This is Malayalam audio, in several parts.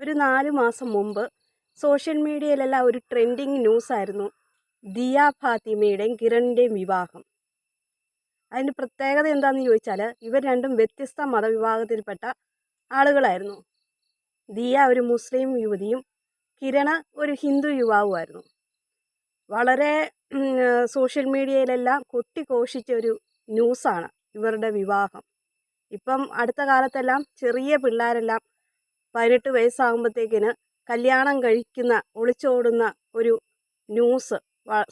ഒരു നാല് മാസം മുമ്പ് സോഷ്യൽ മീഡിയയിലെല്ലാം ഒരു ട്രെൻഡിങ് ന്യൂസായിരുന്നു ദിയ ഫാത്തിമയുടെയും കിരണിന്റെയും വിവാഹം. അതിന്റെ പ്രത്യേകത എന്താണെന്ന് ചോദിച്ചാൽ ഇവർ രണ്ടും വ്യത്യസ്ത മതവിഭാഗത്തിൽപ്പെട്ട ആളുകളായിരുന്നു. ദിയ ഒരു മുസ്ലിം യുവതിയും കിരണ ഒരു ഹിന്ദു യുവാവുമായിരുന്നു. വളരെ സോഷ്യൽ മീഡിയയിലെല്ലാം കൊട്ടിഘോഷിച്ച ഒരു ന്യൂസാണ് ഇവരുടെ വിവാഹം. ഇപ്പം അടുത്ത കാലത്തെല്ലാം ചെറിയ പിള്ളേരെല്ലാം പതിനെട്ട് വയസ്സാകുമ്പോഴത്തേക്കിന് കല്യാണം കഴിക്കുന്ന ഒളിച്ചോടുന്ന ഒരു ന്യൂസ്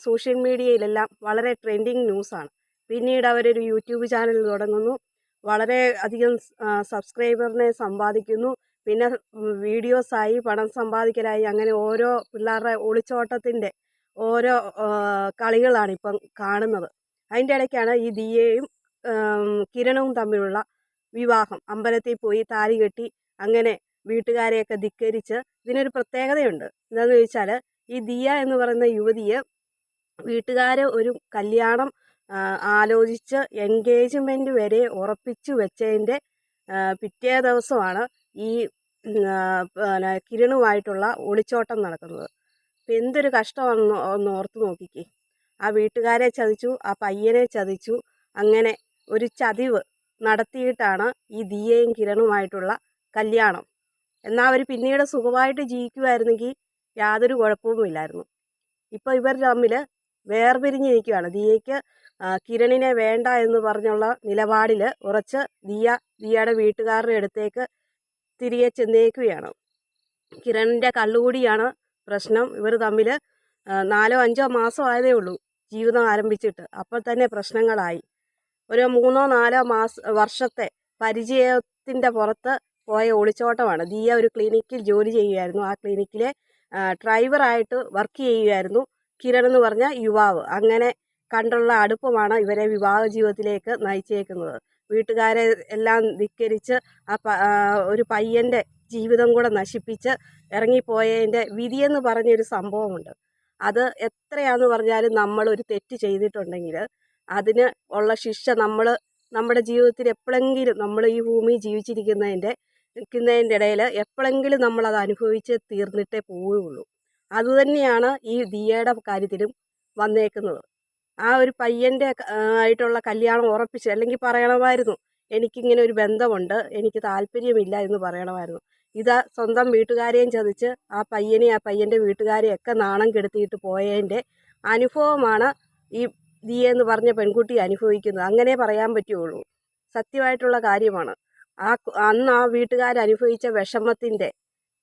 സോഷ്യൽ മീഡിയയിലെല്ലാം വളരെ ട്രെൻഡിങ് ന്യൂസാണ്. പിന്നീട് അവരൊരു യൂട്യൂബ് ചാനൽ തുടങ്ങുന്നു. വളരെ അധികം സബ്സ്ക്രൈബറിനെ സമ്പാദിക്കുന്നു. പിന്നെ വീഡിയോസായി പണം സമ്പാദിക്കലായി അങ്ങനെ ഓരോ പിള്ളേരുടെ ഒളിച്ചോട്ടത്തിന്റെ ഓരോ കളികളാണ് ഇപ്പം കാണുന്നത്. അതിന്റെ ഇടയ്ക്കാണ് ഈ ദിയയും കിരണവും തമ്മിലുള്ള വിവാഹം. അമ്പലത്തിൽ പോയി താലി കെട്ടി അങ്ങനെ വീട്ടുകാരെയൊക്കെ ധിക്കരിച്ച് ഇതിനൊരു പ്രത്യേകതയുണ്ട്. എന്താണെന്ന് ചോദിച്ചാൽ ഈ ദിയ എന്ന് പറയുന്ന യുവതിയെ വീട്ടുകാർ ഒരു കല്യാണം ആലോചിച്ച് എൻഗേജ്മെന്റ് വരെ ഉറപ്പിച്ചു വെച്ചതിന്റെ പിറ്റേ ദിവസമാണ് ഈ പിന്നെ കിരണുമായിട്ടുള്ള ഒളിച്ചോട്ടം നടക്കുന്നത്. ഇപ്പം എന്തൊരു കഷ്ടമാണെന്ന് ഒന്ന് ഓർത്ത് നോക്കിക്കേ. ആ വീട്ടുകാരെ ചതിച്ചു ആ പയ്യനെ ചതിച്ചു അങ്ങനെ ഒരു ചതിവ് നടത്തിയിട്ടാണ് ഈ ദിയയും കിരണുമായിട്ടുള്ള കല്യാണം. എന്നാൽ അവർ പിന്നീട് സുഖമായിട്ട് ജീവിക്കുമായിരുന്നെങ്കിൽ യാതൊരു കുഴപ്പവുമില്ലായിരുന്നു ഇപ്പോൾ ഇവർ തമ്മിൽ വേർപിരിഞ്ഞ് നിൽക്കുകയാണ് ദിയയ്ക്ക് കിരണിനെ വേണ്ട എന്ന് പറഞ്ഞുള്ള നിലപാടിൽ ഉറച്ച് ദിയ ദിയയുടെ വീട്ടുകാരുടെ അടുത്തേക്ക് തിരികെ ചെന്നേക്കുകയാണ്. കിരണിന്റെ കള്ളുകൂടിയാണ് പ്രശ്നം. ഇവർ തമ്മിൽ നാലോ അഞ്ചോ മാസം ആയതേ ഉള്ളൂ ജീവിതം ആരംഭിച്ചിട്ട്. അപ്പോൾ തന്നെ പ്രശ്നങ്ങളായി. ഒരു മൂന്നോ നാലോ മാസ വർഷത്തെ പരിചയത്തിന്റെ പുറത്ത് പോയ ഒളിച്ചോട്ടമാണ് ദിയ ഒരു ക്ലിനിക്കിൽ ജോലി ചെയ്യുമായിരുന്നു ആ ക്ലിനിക്കിലെ ഡ്രൈവറായിട്ട് വർക്ക് ചെയ്യുമായിരുന്നു കിരൺ എന്ന് പറഞ്ഞ യുവാവ്. അങ്ങനെ കണ്ടുള്ള അടുപ്പമാണ് ഇവരെ വിവാഹ ജീവിതത്തിലേക്ക് നയിച്ചേക്കുന്നത്. വീട്ടുകാരെ എല്ലാം ധിക്കരിച്ച് ആ ആ, ഒരു പയ്യന്റെ ജീവിതം കൂടെ നശിപ്പിച്ച് ഇറങ്ങിപ്പോയതിന്റെ വിധിയെന്ന് പറഞ്ഞൊരു സംഭവമുണ്ട്. അത് എത്രയാന്ന് പറഞ്ഞാലും നമ്മൾ ഒരു തെറ്റ് ചെയ്തിട്ടുണ്ടെങ്കിൽ അതിന് ഉള്ള ശിക്ഷ നമ്മൾ നമ്മുടെ ജീവിതത്തിൽ എപ്പോഴെങ്കിലും നമ്മൾ ഈ ഭൂമി ജീവിച്ചിരിക്കുന്നതിന്റെ നിൽക്കുന്നതിന്റെ ഇടയിൽ എപ്പോഴെങ്കിലും നമ്മളത് അനുഭവിച്ച് തീർന്നിട്ടേ പോവുകയുള്ളൂ. അതുതന്നെയാണ് ഈ ദിയയുടെ കാര്യത്തിലും വന്നേക്കുന്നത്. ആ ഒരു പയ്യന്റെ ആയിട്ടുള്ള കല്യാണം ഉറപ്പിച്ച് അല്ലെങ്കിൽ പറയണമായിരുന്നു എനിക്കിങ്ങനെ ഒരു ബന്ധമുണ്ട് എനിക്ക് താല്പര്യമില്ല എന്ന് പറയണമായിരുന്നു. ഇതാ സ്വന്തം വീട്ടുകാരെയും ചതിച്ച് ആ പയ്യനെ ആ പയ്യന്റെ വീട്ടുകാരെയൊക്കെ നാണം കെടുത്തിയിട്ട് പോയതിന്റെ അനുഭവമാണ് ഈ ദിയ എന്ന് പറഞ്ഞ പെൺകുട്ടി അനുഭവിക്കുന്നത്. അങ്ങനെ പറയാൻ പറ്റുള്ളൂ സത്യമായിട്ടുള്ള കാര്യമാണ്. ആ അന്ന് ആ വീട്ടുകാർ അനുഭവിച്ച വിഷമത്തിന്റെ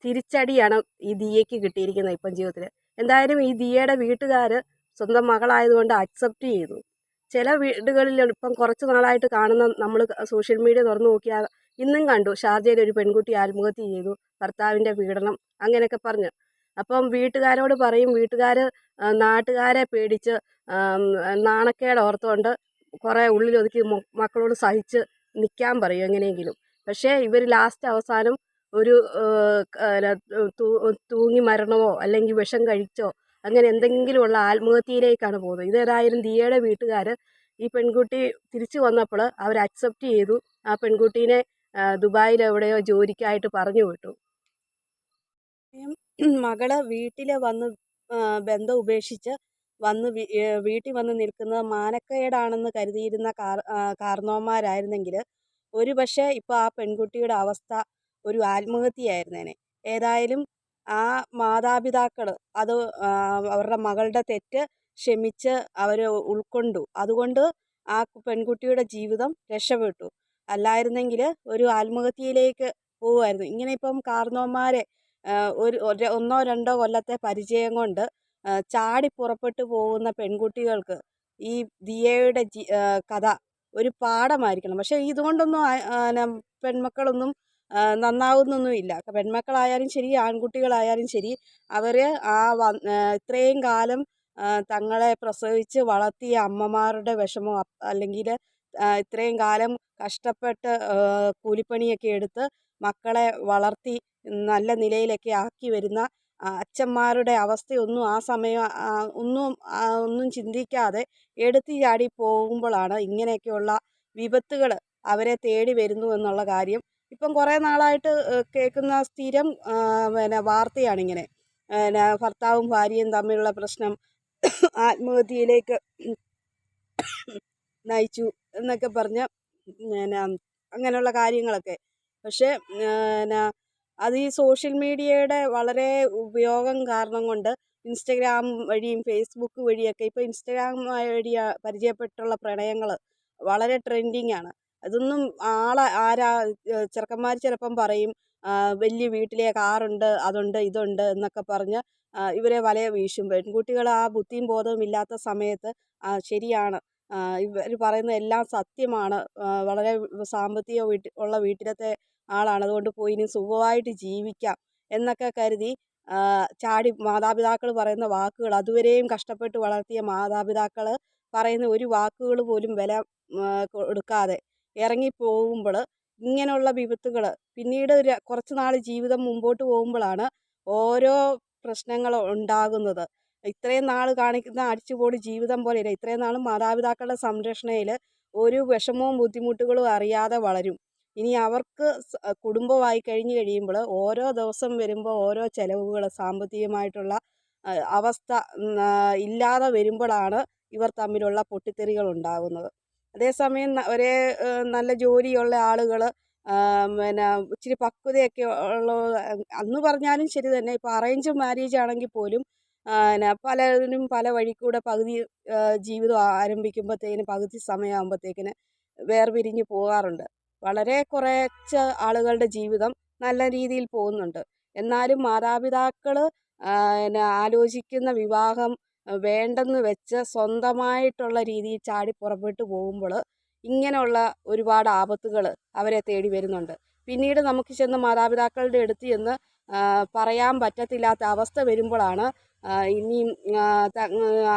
തിരിച്ചടിയാണ് ഈ ദിയയ്ക്ക് കിട്ടിയിരിക്കുന്നത് ഇപ്പം ജീവിതത്തിൽ എന്തായാലും ഈ ദിയയുടെ വീട്ടുകാർ സ്വന്തം മകളായതുകൊണ്ട് അക്സെപ്റ്റ് ചെയ്തു. ചില വീടുകളിൽ ഇപ്പം കുറച്ച് നാളായിട്ട് കാണുന്ന നമ്മൾ സോഷ്യൽ മീഡിയ തുറന്നു നോക്കിയാൽ ഇന്നും കണ്ടു. ഷാർജയിൽ ഒരു പെൺകുട്ടി ആത്മഹത്യ ചെയ്തു. ഭർത്താവിന്റെ പീഡനം അങ്ങനെയൊക്കെ പറഞ്ഞു. അപ്പം വീട്ടുകാരോട് പറയും വീട്ടുകാർ നാട്ടുകാരെ പേടിച്ച് നാണക്കേട് ഓർത്തുകൊണ്ട് കുറേ ഉള്ളിലൊതുക്കി മക്കളോട് സഹിച്ച് നിൽക്കാൻ പറയും എങ്ങനെയെങ്കിലും. പക്ഷേ ഇവർ ലാസ്റ്റ് അവസാനം ഒരു തൂങ്ങി മരണമോ അല്ലെങ്കിൽ വിഷം കഴിച്ചോ അങ്ങനെ എന്തെങ്കിലുമുള്ള ആത്മഹത്യയിലേക്കാണ് പോകുന്നത്. ഇതേതായാലും ദിയയുടെ വീട്ടുകാർ ഈ പെൺകുട്ടി തിരിച്ചു വന്നപ്പോൾ അവർ അക്സെപ്റ്റ് ചെയ്തു. ആ പെൺകുട്ടീനെ ദുബായിൽ എവിടെയോ ജോലിക്കായിട്ട് പറഞ്ഞു വിട്ടു. മകൾ വീട്ടിൽ വന്ന് ബന്ധം ഉപേക്ഷിച്ച് വന്ന് വീട്ടിൽ വന്ന് നിൽക്കുന്നത് മാനക്കേടാണെന്ന് കരുതിയിരുന്ന കാർ കാർന്നോന്മാരായിരുന്നെങ്കിൽ ഒരു പക്ഷേ ഇപ്പോൾ ആ പെൺകുട്ടിയുടെ അവസ്ഥ ഒരു ആത്മഹത്യയായിരുന്നേനെ. ഏതായാലും ആ മാതാപിതാക്കൾ അത് അവരുടെ മകളുടെ തെറ്റ് ക്ഷമിച്ച് അവർ ഉൾക്കൊണ്ടു. അതുകൊണ്ട് ആ പെൺകുട്ടിയുടെ ജീവിതം രക്ഷപ്പെട്ടു. അല്ലായിരുന്നെങ്കിൽ ഒരു ആത്മഹത്യയിലേക്ക് പോവുമായിരുന്നു. ഇങ്ങനെ ഇപ്പം കാർന്നോന്മാരെ ഒരു ഒന്നോ രണ്ടോ കൊല്ലത്തെ പരിചയം കൊണ്ട് ചാടി പുറപ്പെട്ടു പോകുന്ന പെൺകുട്ടികൾക്ക് ഈ ദിയയുടെ കഥ ഒരു പാഠമായിരിക്കണം. പക്ഷേ ഇതുകൊണ്ടൊന്നും പെൺമക്കളൊന്നും നന്നാവുന്നൊന്നുമില്ല. പെൺമക്കളായാലും ശരി ആൺകുട്ടികളായാലും ശരി അവർ ആ ഇത്രയും കാലം തങ്ങളെ പ്രസവിച്ച് വളർത്തിയ അമ്മമാരുടെ വിഷമം അല്ലെങ്കിൽ ഇത്രയും കാലം കഷ്ടപ്പെട്ട് കൂലിപ്പണിയൊക്കെ എടുത്ത് മക്കളെ വളർത്തി നല്ല നിലയിലൊക്കെ ആക്കി വരുന്ന അച്ഛന്മാരുടെ അവസ്ഥയൊന്നും ആ സമയം ഒന്നും ഒന്നും ചിന്തിക്കാതെ എടുത്തു ചാടി പോകുമ്പോഴാണ് ഇങ്ങനെയൊക്കെയുള്ള വിപത്തുകൾ അവരെ തേടി വരുന്നു എന്നുള്ള കാര്യം. ഇപ്പം കുറേ നാളായിട്ട് കേൾക്കുന്ന സ്ഥിരം പിന്നെ വാർത്തയാണിങ്ങനെ. പിന്നെ ഭർത്താവും ഭാര്യയും തമ്മിലുള്ള പ്രശ്നം ആത്മഹത്യയിലേക്ക് നയിച്ചു എന്നൊക്കെ പറഞ്ഞ് പിന്നെ അങ്ങനെയുള്ള കാര്യങ്ങളൊക്കെ. പക്ഷേ പിന്നെ അത് ഈ സോഷ്യൽ മീഡിയയുടെ വളരെ ഉപയോഗം കാരണം കൊണ്ട് ഇൻസ്റ്റഗ്രാം വഴിയും ഫേസ്ബുക്ക് വഴിയൊക്കെ ഇപ്പോൾ ഇൻസ്റ്റഗ്രാം വഴി പരിചയപ്പെട്ടുള്ള പ്രണയങ്ങൾ വളരെ ട്രെൻഡിങ് ആണ് അതൊന്നും ആളെ ആരാ ചെറുക്കന്മാർ ചിലപ്പം പറയും വലിയ വീട്ടിലെ കാറുണ്ട് അതുണ്ട് ഇതുണ്ട് എന്നൊക്കെ പറഞ്ഞ് ഇവരെ വലയ വീശും. പെൺകുട്ടികൾ ആ ബുദ്ധിയും ബോധവും ഇല്ലാത്ത സമയത്ത് ശരിയാണ് ഇവർ പറയുന്ന എല്ലാം സത്യമാണ്. വളരെ സാമ്പത്തിക വീട്ടിൽ ഉള്ള വീട്ടിലത്തെ ആളാണ് അതുകൊണ്ട് പോയി ഇനി സുഖമായിട്ട് ജീവിക്കാം എന്നൊക്കെ കരുതി ചാടി മാതാപിതാക്കൾ പറയുന്ന വാക്കുകൾ അതുവരെയും കഷ്ടപ്പെട്ട് വളർത്തിയ മാതാപിതാക്കൾ പറയുന്ന ഒരു വാക്കുകൾ പോലും വില കൊടുക്കാതെ ഇറങ്ങി പോകുമ്പോൾ ഇങ്ങനെയുള്ള വിപത്തുകൾ പിന്നീട് കുറച്ച് നാൾ ജീവിതം മുമ്പോട്ട് പോകുമ്പോഴാണ് ഓരോ പ്രശ്നങ്ങൾ ഉണ്ടാകുന്നത്. ഇത്രയും നാൾ കാണിക്കുന്ന അടിച്ചുപോടി ജീവിതം പോലെയല്ല ഇത്രയും നാളും മാതാപിതാക്കളുടെ സംരക്ഷണയിൽ ഒരു വിഷമവും ബുദ്ധിമുട്ടുകളും അറിയാതെ വളരും. ഇനി അവർക്ക് കുടുംബമായി കഴിഞ്ഞു കഴിയുമ്പോൾ ഓരോ ദിവസം വരുമ്പോൾ ഓരോ ചിലവുകൾ സാമ്പത്തികമായിട്ടുള്ള അവസ്ഥ ഇല്ലാതെ വരുമ്പോഴാണ് ഇവർ തമ്മിലുള്ള പൊട്ടിത്തെറികൾ ഉണ്ടാകുന്നത്. അതേസമയം ഒരേ നല്ല ജോലിയുള്ള ആളുകൾ പിന്നെ ഇച്ചിരി പക്വതയൊക്കെ ഉള്ള അന്ന് പറഞ്ഞാലും ശരി തന്നെ ഇപ്പോൾ അറേഞ്ച് മാരേജ് ആണെങ്കിൽ പോലും പിന്നെ പലതിനും പല വഴിക്കൂടെ പകുതി ജീവിതം ആരംഭിക്കുമ്പോഴത്തേക്കിന് പകുതി സമയമാകുമ്പോഴത്തേക്കിന് വേർപിരിഞ്ഞ് പോകാറുണ്ട്. വളരെ കുറച്ച് ആളുകളുടെ ജീവിതം നല്ല രീതിയിൽ പോകുന്നുണ്ട്. എന്നാലും മാതാപിതാക്കൾ പിന്നെ ആലോചിക്കുന്ന വിവാഹം വേണ്ടെന്ന് വെച്ച് സ്വന്തമായിട്ടുള്ള രീതിയിൽ ചാടി പുറപ്പെട്ടു പോകുമ്പോൾ ഇങ്ങനെയുള്ള ഒരുപാട് ആപത്തുകൾ അവരെ തേടി വരുന്നുണ്ട്. പിന്നീട് നമുക്ക് ചെന്ന് മാതാപിതാക്കളുടെ അടുത്ത് ചെന്ന് പറയാൻ പറ്റത്തില്ലാത്ത അവസ്ഥ വരുമ്പോഴാണ് ഇനിയും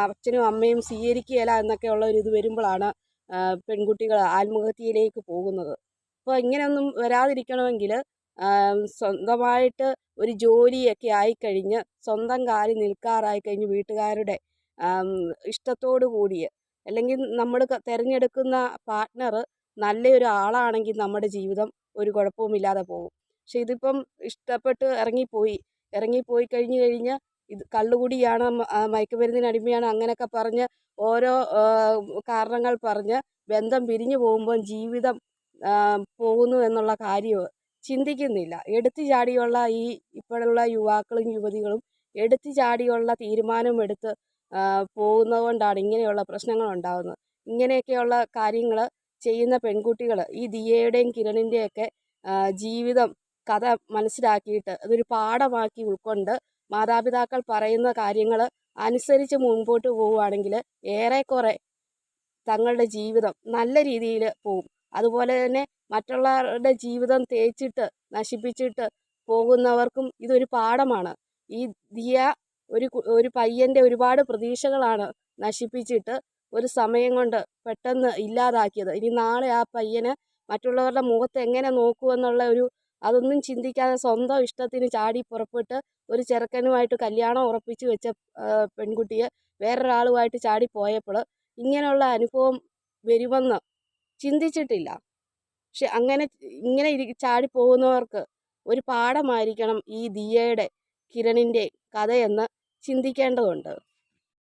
അച്ഛനും അമ്മയും സ്വീകരിക്കുകയില്ല എന്നൊക്കെയുള്ള ഒരു ഇത് വരുമ്പോഴാണ് പെൺകുട്ടികൾ ആത്മഹത്യയിലേക്ക് പോകുന്നത്. അപ്പോൾ ഇങ്ങനെയൊന്നും വരാതിരിക്കണമെങ്കിൽ സ്വന്തമായിട്ട് ഒരു ജോലിയൊക്കെ ആയിക്കഴിഞ്ഞ് സ്വന്തം കാലിൽ നിൽക്കാറായി കഴിഞ്ഞ് വീട്ടുകാരുടെ ഇഷ്ടത്തോടു കൂടിയ അല്ലെങ്കിൽ നമ്മൾ തിരഞ്ഞെടുക്കുന്ന പാർട്ട്ണർ നല്ലൊരു ആളാണെങ്കിൽ നമ്മുടെ ജീവിതം ഒരു കുഴപ്പവുമില്ലാതെ പോകും. പക്ഷെ ഇതിപ്പം ഇഷ്ടപ്പെട്ട് ഇറങ്ങിപ്പോയി. ഇറങ്ങിപ്പോയി കഴിഞ്ഞ് കഴിഞ്ഞ് ഇത് കള്ളുകൂടിയാണ് മയക്കുമരുന്നിന് അടിമയാണ് അങ്ങനെയൊക്കെ പറഞ്ഞ് ഓരോ കാരണങ്ങൾ പറഞ്ഞ് ബന്ധം പിരിഞ്ഞു പോകുമ്പോൾ ജീവിതം പോകുന്നു എന്നുള്ള കാര്യം ചിന്തിക്കുന്നില്ല. എടുത്തു ചാടിയുള്ള ഈ ഇപ്പോഴുള്ള യുവാക്കളും യുവതികളും എടുത്തു ചാടിയുള്ള തീരുമാനമെടുത്ത് പോകുന്നത് കൊണ്ടാണ് ഇങ്ങനെയുള്ള പ്രശ്നങ്ങൾ ഉണ്ടാകുന്നത് ഇങ്ങനെയൊക്കെയുള്ള കാര്യങ്ങൾ ചെയ്യുന്ന പെൺകുട്ടികൾ ഈ ദിയയുടെയും കിരണിന്റെയൊക്കെ ജീവിതം കഥ മനസ്സിലാക്കിയിട്ട് അതൊരു പാഠമാക്കി ഉൾക്കൊണ്ട് മാതാപിതാക്കൾ പറയുന്ന കാര്യങ്ങൾ അനുസരിച്ച് മുൻപോട്ട് പോവുകയാണെങ്കിൽ ഏറെക്കുറെ തങ്ങളുടെ ജീവിതം നല്ല രീതിയിൽ പോവും. അതുപോലെ തന്നെ മറ്റുള്ളവരുടെ ജീവിതം തേച്ചിട്ട് നശിപ്പിച്ചിട്ട് പോകുന്നവർക്കും ഇതൊരു പാഠമാണ്. ഈ ദിയ ഒരു ഒരു പയ്യന്റെ ഒരുപാട് പ്രതീക്ഷകളാണ് നശിപ്പിച്ചിട്ട് ഒരു സമയം കൊണ്ട് പെട്ടെന്ന് ഇല്ലാതാക്കിയത്. ഇനി നാളെ ആ പയ്യന് മറ്റുള്ളവരുടെ മുഖത്ത് എങ്ങനെ നോക്കുമെന്നുള്ള ഒരു അതൊന്നും ചിന്തിക്കാതെ സ്വന്തം ഇഷ്ടത്തിന് ചാടി പുറപ്പെട്ട് ഒരു ചെറുക്കനുമായിട്ട് കല്യാണം ഉറപ്പിച്ച് വെച്ച പെൺകുട്ടിയെ വേറൊരാളുമായിട്ട് ചാടി പോയപ്പോൾ ഇങ്ങനെയുള്ള അനുഭവം വരുമെന്ന് ചിന്തിച്ചിട്ടില്ല. പക്ഷെ അങ്ങനെ ഇങ്ങനെ ഇരി ചാടി പോകുന്നവർക്ക് ഒരു പാഠമായിരിക്കണം ഈ ദിയയുടെ കിരണിന്റെ കഥയെന്ന് ചിന്തിക്കേണ്ടതുണ്ട്.